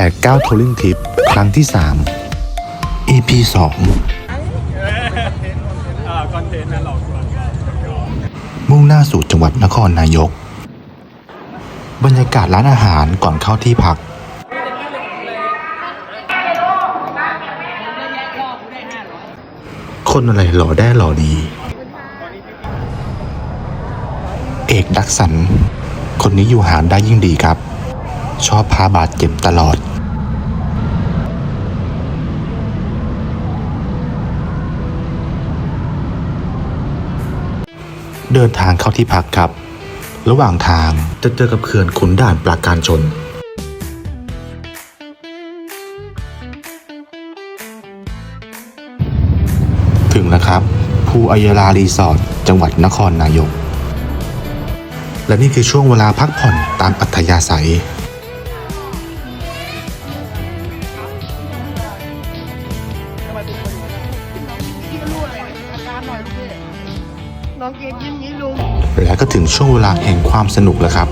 89 Touring Trip ครั้งที่ 3 EP 2มุ่งหน้าสู่จังหวัดนครนายก บรรยากาศร้านอาหารก่อนเข้าที่พัก คนอะไรหล่อได้หล่อดี เอกดักสัน คนนี้อยู่หารได้ยิ่งดีครับชอบพาบาดเจ็บตลอด เดินทางเข้าที่พักครับ ระหว่างทางจะเจอกับเขื่อนขุนด่านปราการชน ถึงแล้วครับ ภูอัยรารีสอร์ทจังหวัดนครนายก และนี่คือช่วงเวลาพักผ่อนตามอัธยาศัย และก็ถึงช่วงเวลาแห่งความสนุกแล้วครับ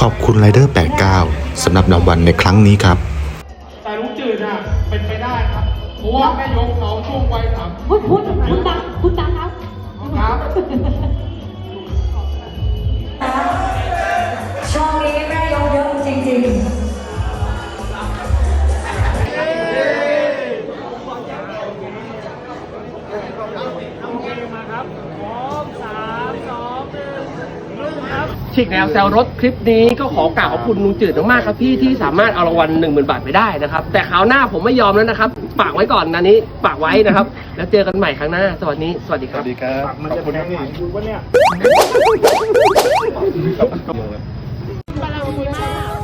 ขอบคุณไรเดอร์ 89 สำหรับรางวัลในครั้งนี้ครับ แต่ลุงจืดอะเป็นไปได้ครับเพราะว่าแม่ยกเขาช่วงวัยสาม พูดพูดพูดดังพูดดังครับ ครับ ฉีกแนวแซวรถคลิปนี้ก็ขอกล่าวขอบคุณลุงจืดมากๆครับพี่ที่สามารถเอารางวัลหนึ่งหมื่นบาทไปได้นะครับ แต่คราวหน้าผมไม่ยอมแล้วนะครับฝากไว้ก่อนนะนี้ฝากไว้นะครับ แล้วเจอกันใหม่ครั้งหน้าสวัสดีสวัสดีครับมันจะแพงหน่ยดูวะเนี่ยกำลังคุยมาก